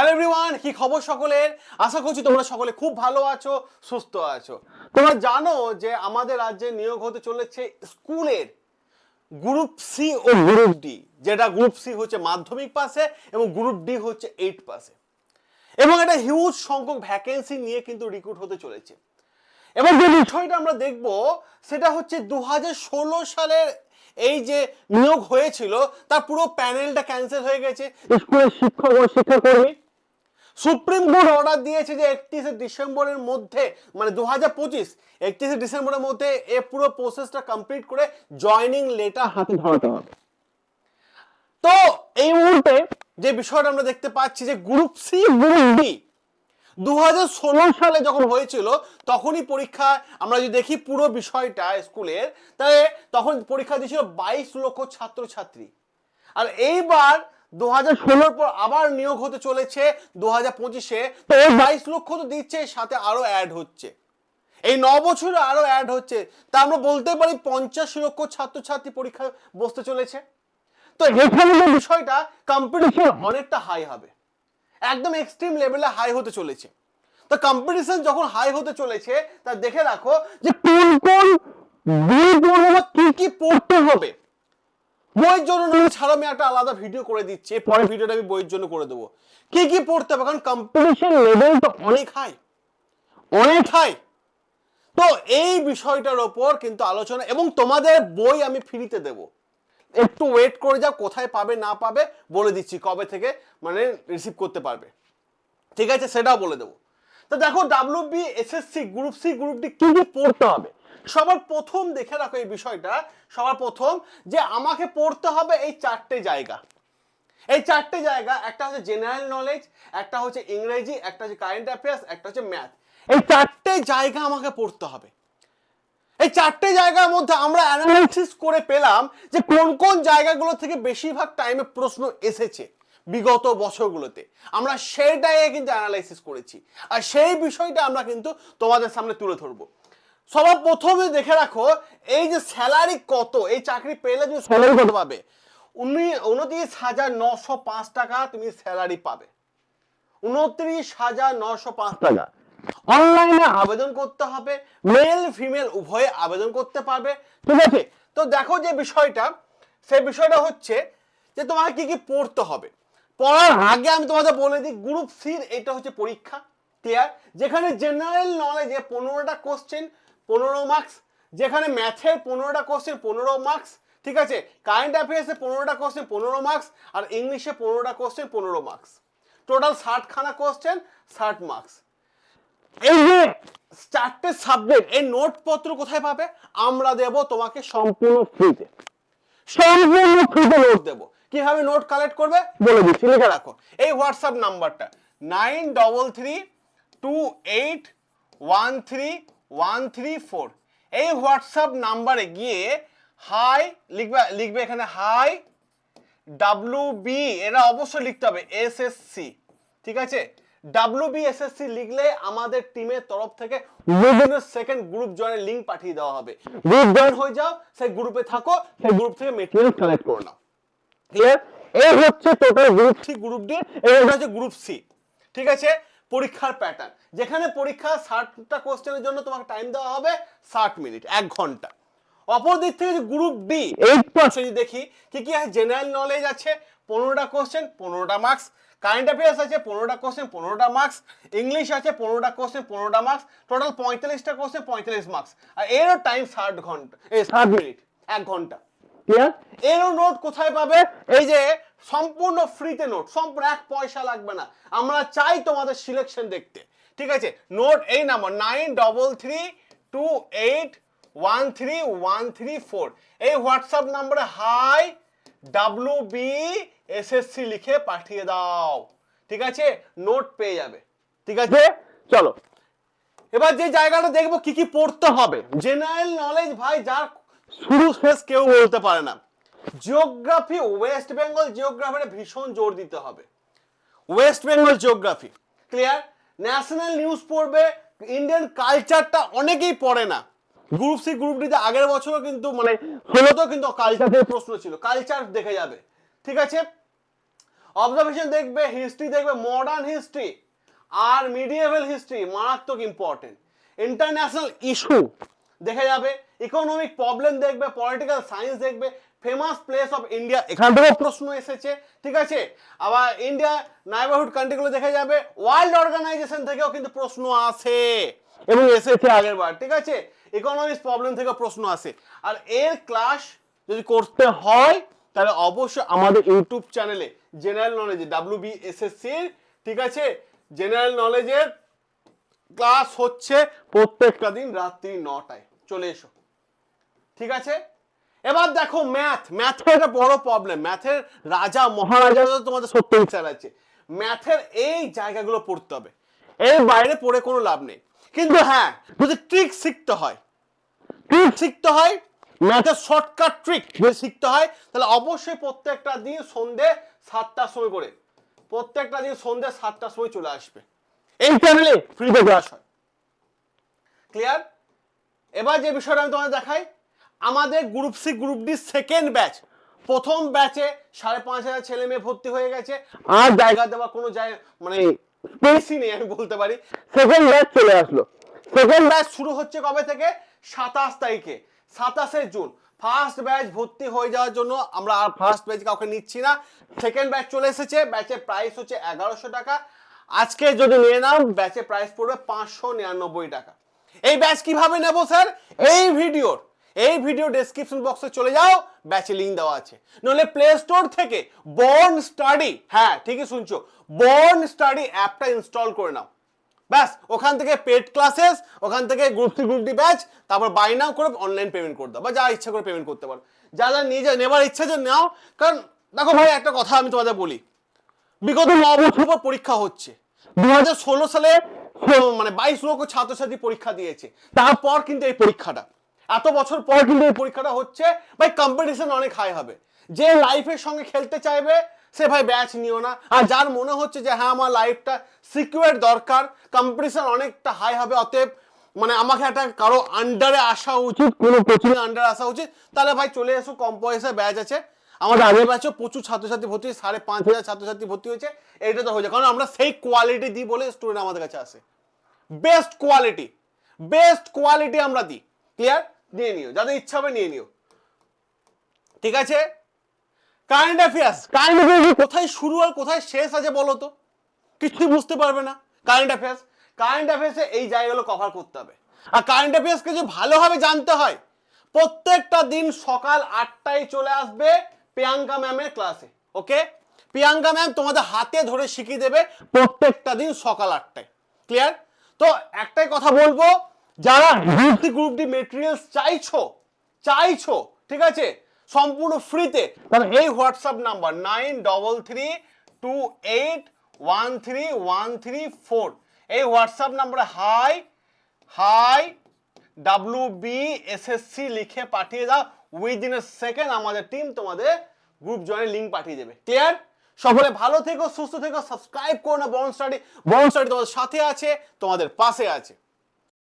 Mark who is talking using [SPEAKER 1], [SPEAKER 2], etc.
[SPEAKER 1] Hello everyone কি খবর সকলের? আশা করছি তোমরা সকলে খুব ভালো আছো, সুস্থ আছো। তোমরা জানো যে আমাদের রাজ্যে নিয়োগ হতে চলেছে স্কুলের গ্রুপ সি ও গ্রুপ ডি যেটা গ্রুপ সি হচ্ছে মাধ্যমিক পাশে এবং গ্রুপ ডি হচ্ছে এইট পাশে। এবং একটা হিউজ সংখ্যক ভ্যাকেন্সি নিয়ে কিন্তু রিক্রুট হতে চলেছে। এবার যে বিষয়টা আমরা দেখব, সেটা হচ্ছে দু হাজার ষোলো সালের এই যে নিয়োগ হয়েছিল, তার পুরো প্যানেলটা ক্যান্সেল হয়ে গেছে। স্কুলের শিক্ষক ও শিক্ষাকর্মী সুপ্রিম কোর্ট অর্ডার দিয়েছে যে একত্রিশে ডিসেম্বরের মধ্যে মানে দু হাজার পঁচিশ, একত্রিশে ডিসেম্বরের মধ্যে এ পুরো প্রসেসটা কমপ্লিট করে জয়নিং লেটার হাতে ধরাতে হবে। তো এই মুহূর্তে যে বিষয়টা আমরা দেখতে পাচ্ছি যে গ্রুপ সি গ্রুপ ডি দু সালে যখন হয়েছিল, তখনই পরীক্ষা, আমরা যদি দেখি পুরো বিষয়টা স্কুলের, তাহলে তখন পরীক্ষা দিয়েছিল বাইশ লক্ষ ছাত্রছাত্রী। আর এইবার দু হাজার ষোলোর পর আবার নিয়োগ হতে চলেছে দু হাজার পঁচিশে। তো বাইশ লক্ষ তো দিচ্ছে সাথে আরও অ্যাড হচ্ছে। এই ন বছরে আরও অ্যাড হচ্ছে। তা আমরা বলতে পারি পঞ্চাশ লক্ষ ছাত্রছাত্রী পরীক্ষা বসতে চলেছে। তো এখানে বিষয়টা কম্পিটিশন অনেকটা হাই হবে। একদম এক্সট্রিম লেভেলে হাই হতে চলেছে। তো কম্পিটিশন যখন হাই হতে চলেছে, তা দেখে রাখো যে কোন কোন বই পড়ব বা কি কি পড়তে হবে। বইয়ের জন্য ছাড়া, আমি একটা আলাদা ভিডিও করে দিচ্ছি, পরের ভিডিওটা আমি বইয়ের জন্য করে দেবো। কি কি পড়তে হবে? কারণ কম্পিটিশন লেভেল তো অনেক হাই অনেক হাই তো এই বিষয়টার ওপর কিন্তু আলোচনা, এবং তোমাদের বই আমি ফ্রিতে দেবো। একটু ওয়েট করে যাও, কোথায় পাবে, না পাবে, বলে দিচ্ছি, কবে থেকে মানে রিসিভ করতে পারবে। ঠিক আছে? সেটাও বলে দেবো। তো দেখো W B SSC group C group D কি কি পড়তে হবে? সবার প্রথম দেখে রাখো এই বিষয়টা, সবার প্রথম যে আমাকে পড়তে হবে এই চারটে জায়গা। এই চারটে জায়গা, একটা হচ্ছে জেনারেল নলেজ একটা হচ্ছে ইংরেজি, একটা হচ্ছে কারেন্ট অ্যাফেয়ার্স একটা হচ্ছে ম্যাথ এই চারটে জায়গা আমাকে পড়তে হবে। এই চারটে জায়গার মধ্যে আমরা অ্যানালাইসিস করে পেলাম যে কোন কোন জায়গাগুলো থেকে বেশিরভাগ টাইমে প্রশ্ন এসেছে বিগত বছরগুলোতে। আমরা সেইটাই কিন্তু অ্যানালাইসিস করেছি। আর সেই বিষয়টা আমরা কিন্তু তোমাদের সামনে তুলে ধরবো। সবার প্রথমে দেখে রাখো এই যে স্যালারি কত এই চাকরি পেলে তুমি স্যালারি কত? পাবে? উনি উনত্রিশ হাজার নশো পাঁচ টাকা তুমি স্যালারি পাবে। উনত্রিশ হাজার নশো পাঁচ টাকা। অনলাইনে আবেদন করতে হবে মেল ফিমেল উভয়ে আবেদন করতে পারবে। ঠিক আছে? তো দেখো যে বিষয়টা সেই বিষয়টা হচ্ছে যে তোমাকে কি কি পড়তে হবে। পড়ার আগে আমি তোমাদের বলে দিই গ্রুপ সির এটা হচ্ছে পরীক্ষা ক্লিয়ার যেখানে জেনারেল নলেজে পনেরোটা কোশ্চেন পনেরো মার্কস যেখানে ম্যাথের পনেরোটা কোশ্চেন পনেরো মার্কস ঠিক আছে? কারেন্ট অ্যাফেয়ার্সে পনেরোটা কোশ্চেন পনেরো মার্কস আর ইংলিশে পনেরোটা কোশ্চেন পনেরো মার্কস টোটাল ষাটখানা কোশ্চেন ষাট মার্কস এই যে চারটে সাবজেক্ট এই নোটপত্র কোথায় পাবে? আমরা দেব তোমাকে সম্পূর্ণ ফ্রিতে সম্পূর্ণ ফ্রিতে নোট দেব। কীভাবে নোট কালেক্ট করবে? বলে দিচ্ছি, লিখে রাখো। এই হোয়াটসঅ্যাপ নাম্বারটা nine double three two eight one three one three four এই হোয়াটসঅ্যাপ নাম্বারে গিয়ে হাই লিখবে লিখবে এখানে হাই ডাব্লু বি এরা অবশ্যই লিখতে হবে এস এস সি ঠিক আছে? W B S S C লিখলে আমাদের টিমের তরফ থেকে উইদিন সেকেন্ড গ্রুপ জয়েনের লিঙ্ক পাঠিয়ে দেওয়া হবে। গ্রুপ জয়েন হয়ে যাও, সেই গ্রুপে থাকো, সেই গ্রুপ থেকে মেটেরিয়াল কালেক্ট করে নাও। ক্লিয়ার এই হচ্ছে total group C group D এই হচ্ছে গ্রুপ সি ঠিক আছে? পরীক্ষার প্যাটার্ন যেখানে পরীক্ষা ষাটটা কোশ্চেনের জন্য তোমাকে টাইম দেওয়া হবে ষাট মিনিট এক ঘণ্টা। অপর দিক থেকে যে গ্রুপ ডি এইট পার্সেন্ট দেখি কি কি আছে? জেনারেল নলেজ আছে পনেরোটা কোশ্চেন পনেরোটা মার্কস কারেন্ট অ্যাফেয়ার্স আছে পনেরোটা কোশ্চেন পনেরোটা মার্কস ইংলিশ আছে পনেরোটা কোশ্চেন পনেরোটা মার্কস টোটাল পঁয়তাল্লিশটা কোশ্চেন পঁয়তাল্লিশ মার্কস আর এরও টাইম ষাট ঘণ্টা এই ষাট মিনিট এক ঘণ্টা। ক্লিয়ার এরও নোট কোথায় পাবে? এই যে সম্পূর্ণ ফ্রিতে নোট সম্পূর্ণ এক পয়সা লাগবে না। আমরা চাই তোমাদের সিলেকশন দেখতে। ঠিক আছে? নোট এই number nine double three two eight one three one three four এই হোয়াটসঅ্যাপ নাম্বারে হাই ডাব্লু বি এসএসসি লিখে পাঠিয়ে দাও। ঠিক আছে? নোট পেয়ে যাবে। ঠিক আছে? চলো। এবার যে জায়গাটা দেখব কি কি পড়তে হবে। জেনারেল নলেজ ভাই যার শুরু শেষ কেউ বলতে পারে না। জিওগ্রাফি ওয়েস্ট বেঙ্গল জিওগ্রাফিতে ভীষণ জোর দিতে হবে। West Bengal geography clear national news পড়বে ইন্ডিয়ান কালচারটা অনেকেই পড়ে না। গ্রুপ সি গ্রুপ ডিতে আগের বছরও কিন্তু মানে ষোলোতেও কিন্তু কালচার থেকে প্রশ্ন ছিল কালচার দেখে যাবে। ঠিক আছে? অবজারভেশন দেখবে হিস্ট্রি দেখবে মডার্ন হিস্ট্রি আর মিডিয়েভেল হিস্ট্রি মারাত্মক ইম্পর্টেন্ট ইন্টারন্যাশনাল ইস্যু দেখে যাবে ইকোনমিক প্রবলেম দেখবে পলিটিক্যাল সায়েন্স দেখবে ফেমাস প্লেস অফ ইন্ডিয়া এখান থেকেও প্রশ্ন এসেছে ঠিক আছে? আবার ইন্ডিয়া নাইবারহুড কান্ট্রিগুলো দেখে যাবে ওয়ার্ল্ড অর্গানাইজেশন থেকেও কিন্তু প্রশ্ন আসে। এবং এসেছে আগের বার ঠিক আছে? ইকোনমিক্স প্রবলেম থেকেও প্রশ্ন আসে। আর এর ক্লাস যদি করতে হয় তাহলে অবশ্যই আমাদের ইউটিউব চ্যানেলে general knowledge W B S S সির ঠিক আছে? জেনারেল নলেজের ক্লাস হচ্ছে প্রত্যেকটা দিন রাত্রি নটায়। চলে এসো। ঠিক আছে? এবার দেখো ম্যাথ ম্যাথের একটা বড় প্রবলেম ম্যাথের রাজা, মহারাজা তোমাদের সত্য ইচ্ছা আছে ম্যাথের এই জায়গাগুলো পড়তে হবে। এর বাইরে পড়ে কোনো লাভ নেই। কিন্তু হ্যাঁ যদি ট্রিক শিখতে হয় ট্রিক শিখতে হয় ম্যাথের শর্টকাট ট্রিক যদি শিখতে হয়, তাহলে অবশ্যই প্রত্যেকটা দিন সন্ধে সাতটার সময় করে, প্রত্যেকটা দিন সন্ধে সাতটার সময় চলে আসবে। এই চ্যানেলে ফ্রিতে ক্লাস হয়। ক্লিয়ার এবার যে বিষয়টা আমি তোমাদের দেখাই আমাদের group C group D second batch প্রথম ব্যাচে সাড়ে পাঁচ হাজার ছেলে মেয়ে ভর্তি হয়ে গেছে। আর জায়গা দেওয়া কোনো জায়গা মানে স্পেসই নেই আমি বলতে পারি। সেকেন্ড ব্যাচ চলে আসলো। সেকেন্ড ব্যাচ শুরু হচ্ছে কবে থেকে? সাতাশ তারিখে। সাতাশে জুন। ফার্স্ট ব্যাচ ভর্তি হয়ে যাওয়ার জন্য আমরা আর ফার্স্ট ব্যাচ কাউকে নিচ্ছি না। সেকেন্ড ব্যাচ চলে এসেছে। ব্যাচের প্রাইস হচ্ছে এগারোশো টাকা। আজকে যদি নিয়ে নাও ব্যাচের প্রাইস পড়বে পাঁচশো নিরানব্বই টাকা। এই ব্যাচ কীভাবে নেব, স্যার? এই ভিডিওর, এই ভিডিও ডেসক্রিপশন বক্সে চলে যাও ব্যাচে লিঙ্ক দেওয়া আছে। নলে প্লে স্টোর থেকে বর্ন স্টাডি হ্যাঁ ঠিকই শুনছো বর্ন স্টাডি অ্যাপটা ইনস্টল করে নাও। ব্যাস, ওখান থেকে পেড ক্লাসেস ওখান থেকে group three group D batch তারপর বাই নাও করে অনলাইন পেমেন্ট করে দাও, বা যা ইচ্ছা করে পেমেন্ট করতে পারো। যা যা নিজে নেবার ইচ্ছা যে নাও, কারণ দেখো ভাই, একটা কথা আমি তোমাদের বলি। বিগত ন বছর পর পরীক্ষা হচ্ছে। দু হাজার ষোলো সালে মানে বাইশ লক্ষ ছাত্রছাত্রী পরীক্ষা দিয়েছে। তারপর কিন্তু এই পরীক্ষাটা। এত বছর পর কিন্তু এই পরীক্ষাটা হচ্ছে, ভাই কম্পিটিশন অনেক হাই হবে। যে লাইফের সঙ্গে খেলতে চাইবে, সে ভাই ব্যাচ নিও না। আর যার মনে হচ্ছে যে হ্যাঁ আমার লাইফটা সিকিউর দরকার কম্পিটিশন অনেকটা হাই হবে। অতএব মানে আমাকে একটা কারও আন্ডারে আসা উচিত, কোনো কোচিং আন্ডারে আসা উচিত। তাহলে ভাই চলে এসো, কম পয়সা ব্যাচ আছে। আমাদের আগের ব্যাচেও প্রচুর ছাত্রছাত্রী ভর্তি হয়েছে, সাড়ে পাঁচ হাজার ছাত্রছাত্রী ভর্তি হয়েছে এটা তো হয়ে যায় কারণ আমরা সেই কোয়ালিটি দিই বলে স্টুডেন্ট আমাদের কাছে আসে। বেস্ট কোয়ালিটি বেস্ট কোয়ালিটি আমরা দিই। ক্লিয়ার নিয়ে নিও যাদের ইচ্ছা হবে নিয়ে নিও। ঠিক আছে? কারেন্ট অ্যাফেয়ার্স কারেন্ট অ্যাফেয়ার্স কোথায় শুরু আর কোথায় শেষ আছে বলো তো? কিছুই বুঝতে পারবে না। কারেন্ট অ্যাফেয়ার্স কারেন্ট অ্যাফেয়ার্সে এই জায়গাগুলো কভার করতে হবে। আর কারেন্ট অ্যাফেয়ার্সকে যদি ভালোভাবে জানতে হয় প্রত্যেকটা দিন সকাল আটটায় চলে আসবে প্রিয়াঙ্কা ম্যামের ক্লাসে, ওকে? প্রিয়াঙ্কা ম্যাম তোমাদের হাতে ধরে শিখিয়ে দেবে প্রত্যেকটা দিন সকাল আটটায়। ক্লিয়ার তো একটাই কথা বলব, যারা গ্রুপ গ্রুপ ডি মেটেরিয়ালস চাইছো চাইছো, ঠিক আছে? সম্পূর্ণ ফ্রিতে তাহলে এই WhatsApp number nine double three two eight one three one three four এই হোয়াটসঅ্যাপ নাম্বারে hi hi W B S S C লিখে পাঠিয়ে দাও। উইদিন এ সেকেন্ড আমাদের টিম তোমাদের গ্রুপ জয়েনের লিঙ্ক পাঠিয়ে দেবে। ক্লিয়ার সকলে ভালো থেকো, সুস্থ থেকো সাবস্ক্রাইব করো না বন স্টাডি বন স্টাডি তোমাদের সাথে আছে, তোমাদের পাশে আছে।